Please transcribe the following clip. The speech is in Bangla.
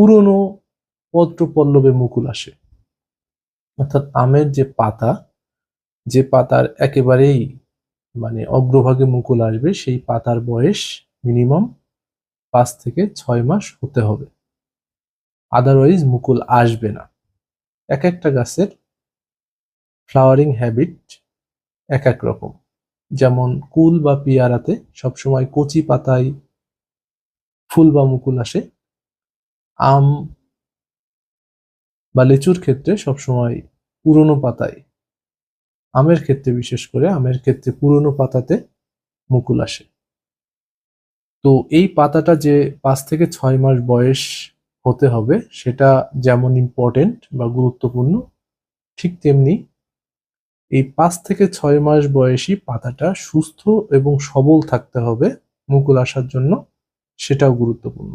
পুরনো পত্র পল্লবে মুকুল আসে। অর্থাৎ আমের যে পাতা, যে পাতার একেবারেই মানে অগ্রভাগে মুকুল আসবে, সেই পাতার বয়স মিনিমাম পাঁচ থেকে ছয় মাস হতে হবে। আদারওয়াইজ মুকুল আসবে না। এক একটা গাছের ফ্লাওয়ারিং হ্যাবিট এক এক রকম। যেমন কুল বা পিয়ারাতে সবসময় কচি পাতায় ফুল বা মুকুল আসে আম বা লিচুর ক্ষেত্রে সবসময় পুরনো পাতায়, আমের ক্ষেত্রে বিশেষ করে আমের ক্ষেত্রে পুরনো পাতাতে মুকুল আসে। তো এই পাতাটা যে পাঁচ থেকে ছয় মাস বয়স হতে হবে, সেটা যেমন ইম্পর্টেন্ট বা গুরুত্বপূর্ণ, ঠিক তেমনি এই পাঁচ থেকে ছয় মাস বয়সী পাতাটা সুস্থ এবং সবল থাকতে হবে মুকুল আসার জন্য, সেটাও গুরুত্বপূর্ণ।